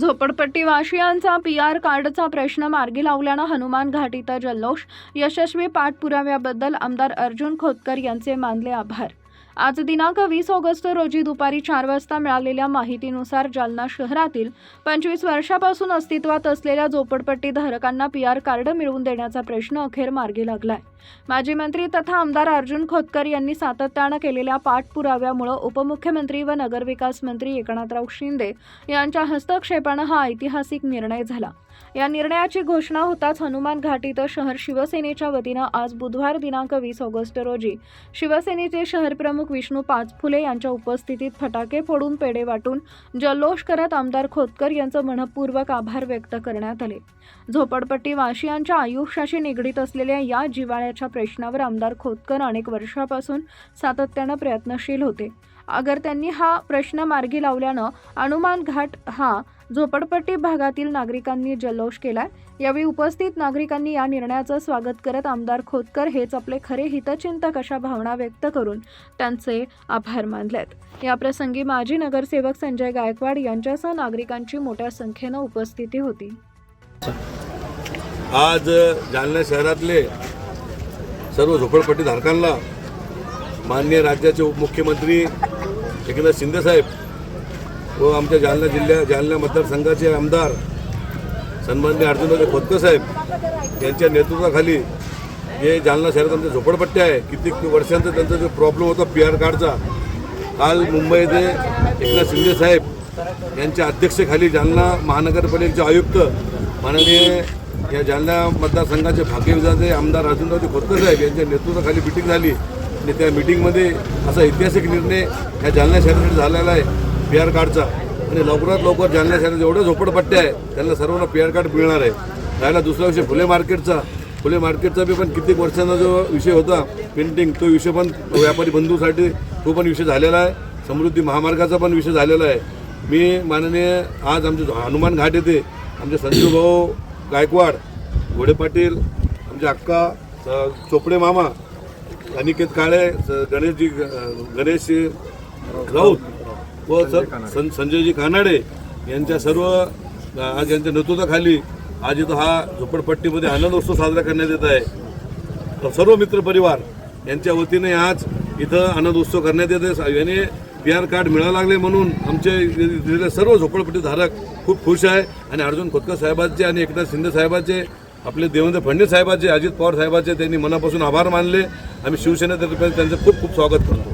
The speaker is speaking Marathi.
झोपडपट्टीवासियांचा पी आर कार्डचा प्रश्न मार्गी लावल्यानं हनुमान घाट इथं जल्लोष. यशस्वी पाठपुराव्याबद्दल आमदार अर्जुन खोतकर यांचे मानले आभार. आज दिनांक वीस ऑगस्ट रोजी दुपारी चार वाजता मिळालेल्या माहितीनुसार जालना शहरातील पंचवीस वर्षापासून अस्तित्वात असलेल्या झोपडपट्टी धारकांना पी आर कार्ड मिळवून देण्याचा प्रश्न अखेर मार्गी लागलाय. माजी मंत्री तथा आमदार अर्जुन खोतकर यांनी सातत्यानं केलेल्या पाठपुराव्यामुळे उपमुख्यमंत्री व नगरविकास मंत्री एकनाथराव शिंदे यांच्या हस्तक्षेपानं हा ऐतिहासिक निर्णय झाला. या निर्णयाची घोषणा होताच हनुमान घाट इथं शहर शिवसेनेच्या वतीनं आज बुधवार दिनांक वीस ऑगस्ट रोजी शिवसेनेचे शहरप्रमुख विष्णू पाचफुले यांच्या उपस्थितीत फटाके फोडून पेढे वाटून जल्लोष करत आमदार खोतकर यांचं मनपूर्वक आभार व्यक्त करण्यात आले. झोपडपट्टी वाशियांच्या आयुष्याशी निगडीत असलेल्या या करण्याच्या प्रश्नावर आमदार खोतकर अनेक वर्षापासून सातत्यानं प्रयत्नशील होते. अगर त्यांनी हा प्रश्न मार्गी लावल्यानं अनुमान घाट हा झोपडपट्टी भागातील नागरिकांनी जल्लोष केलाय. यावेळी उपस्थित नागरिकांनी या निर्णयाचं स्वागत करत आमदार खोतकर हेच आपले खरे हितचिंतक अशा भावना व्यक्त करून त्यांचे आभार मानलेत. या प्रसंगी माजी नगरसेवक संजय गायकवाड यांच्यासह नागरिकांची मोठ्या संख्येनं उपस्थिती होती. आज जालना शहरातले सर्व झोपडपट्टी धारकांना माननीय राज्याचे उपमुख्यमंत्री एकनाथ शिंदेसाहेब व आमच्या जालना जिल्ह्या जालना मतदारसंघाचे आमदार सन्माननीय अर्जुनराजे खोतकर साहेब यांच्या नेतृत्वाखाली जे जालना शहरात आमच्या झोपडपट्ट्या आहे कित्येक वर्षांचा त्यांचा जो प्रॉब्लेम होता पी आर कार्डचा काल मुंबईचे एकनाथ शिंदेसाहेब यांच्या अध्यक्षतेखाली जालना महानगरपालिकेचे आयुक्त माननीय या जालना मतदारसंघाचे भाग्यविधाते आमदार अर्जुनरावजी खोतकर साहेब यांच्या नेतृत्वाखाली मिटिंग झाली. आणि त्या मिटिंगमध्ये असा ऐतिहासिक निर्णय या जालना शहरासाठी झालेला आहे पी आर कार्डचा आणि लवकरात लवकर जालना शहरात जेवढ्या झोपडपट्ट्या आहे त्यांना सर्वांना पी आर कार्ड मिळणार आहे. राहिला दुसरा विषय फुले मार्केटचा फुले मार्केटचा बी पण कित्येक वर्षांचा जो विषय होता पेंटिंग तो विषय पण व्यापारी बंधूसाठी तो पण विषय झालेला आहे. समृद्धी महामार्गाचा पण विषय झालेला आहे. मी माननीय आज आमचे हनुमान घाट येथे आमचे संजू भाऊ गायकवाड घोडे पाटील आमचे अक्का चोपडे मामा अनिकेत काळे गणेशजी गणेश राऊत व सर सं- संजयजी कानाडे यांच्या सर्व आज यांच्या नेतृत्वाखाली आज इथं हा झोपडपट्टीमध्ये आनंद उत्सव साजरा करण्यात येत आहे. तर सर्व मित्रपरिवार यांच्या वतीने आज इथं आनंद उत्सव करण्यात येत आहे. याने पी आर कार्ड मिळायला लागले म्हणून आमचे सर्व झोपडपट्टी धारक खूप खुश आहे. आणि अर्जुन खोतकर साहेबांचे आणि एकनाथ शिंदे साहेबांचे आपले देवेंद्र फडणवीस साहेबांचे अजित पवार साहेबांचे त्यांनी मनापासून आभार मानले. आम्ही शिवसेनेतर्फे त्यांचं खूप खूप स्वागत करतो.